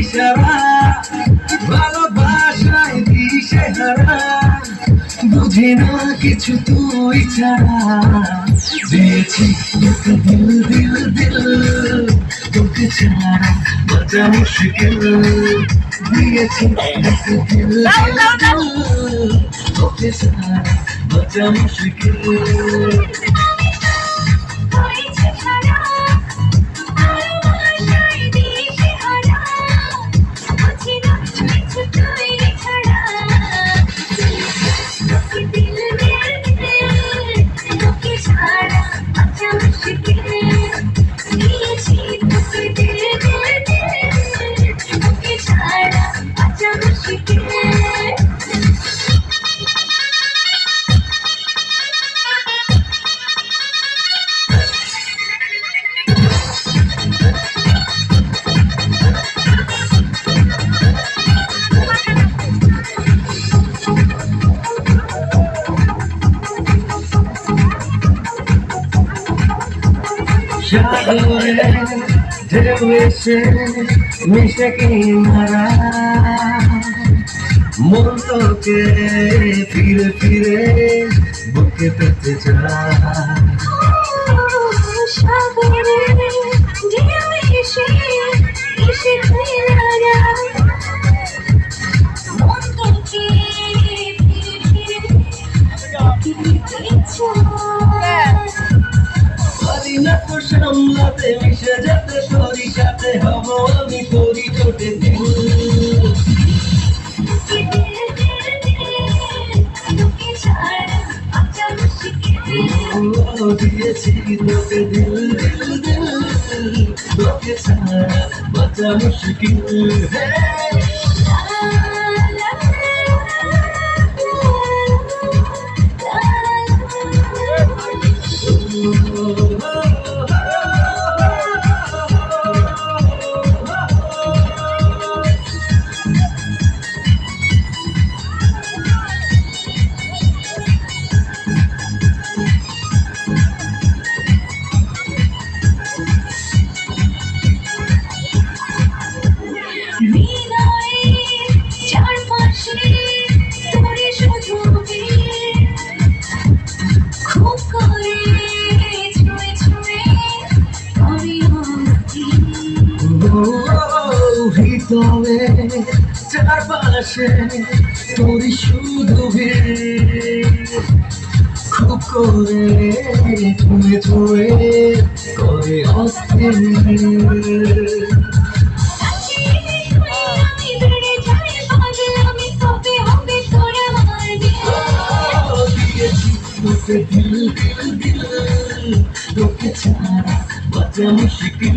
সারা ভালোবাসায় দিশে হারা। বুঝি না কিছু তুই ছাড়া। দিয়েছি তোকে দিল দিল দিল। তোকে ছাড়া বাঁচা মুশকিল। দিয়েছি তোকে দিল দিল দিল। তোকে ছাড়া বাঁচা মুশকিল। সাগরে ঢেউ এসে মিশে কিনারা মন তোকে ফিরে ফিরে বুকে পেতে চায়। তো সামলাতে মিশে যেতে তোরই সাথে হব আমি তোরই ও দিয়েছি তোকে দিল দিল দিল। তোকে ছাড়া বাঁচা মুশকিল। হ্যাঁ ভিতরে চারপাশে তোরই শুধু। খুব করে ছুঁয়ে ছুঁয়ে করে অস্থির তোর দিল দিল দিল তোকে ছাড়া বাঁচা মুশকিল